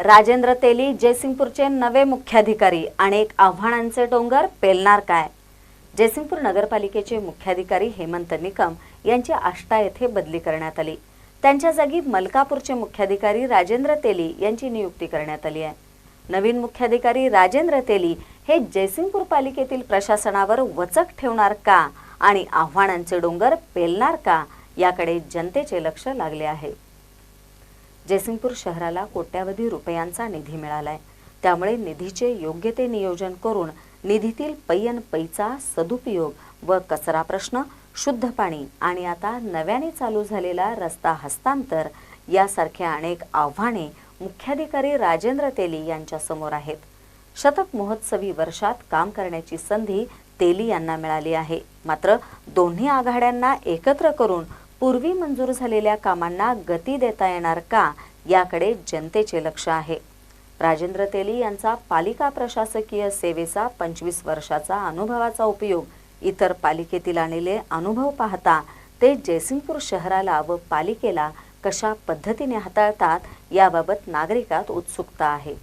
राजेंद्र तेली जयसिंगपूरचे नवे मुख्याधिकारी अनेक आव्हानांचे डोंगर पेलणार काय? जयसिंगपूर नगरपालिकेचे मुख्याधिकारी हेमंत निकम यांची आष्टा येथे बदली करण्यात आली. त्यांच्या जागी मलकापूरचे मुख्याधिकारी राजेंद्र तेली यांची नियुक्ती करण्यात आली आहे. नवीन मुख्याधिकारी राजेंद्र तेली हे जयसिंगपूर पालिकेतील प्रशासनावर वचक ठेवणार का आणि आव्हानांचे डोंगर पेलणार का याकडे जनतेचे लक्ष लागले आहे. जयसिंगपूर शहराला कोट्यावधी रुपयांचा निधी मिळालाय. त्यामुळे निधीचे योग्य ते नियोजन करून निधीतील पैयन पैचा सदुपयोग व कचरा प्रश्न शुद्ध पाणी आणि आता नव्याने चालू झालेला रस्ता हस्तांतर यासारख्या अनेक आव्हाने मुख्याधिकारी राजेंद्र तेली यांच्या समोर आहेत. शतक महोत्सवी वर्षात काम करण्याची संधी तेली यांना मिळाली आहे. मात्र दोन्ही आघाड्यांना एकत्र करून पूर्वी मंजूर झालेल्या कामांना गती देता येणार का याकडे जनतेचे लक्ष आहे. राजेंद्र तेली यांचा पालिका प्रशासकीय सेवेचा पंचवीस वर्षाचा अनुभवाचा उपयोग इतर पालिकेतील आणलेले अनुभव पाहता ते जयसिंगपूर शहराला व पालिकेला कशा पद्धतीने हाताळतात याबाबत नागरिकात उत्सुकता आहे.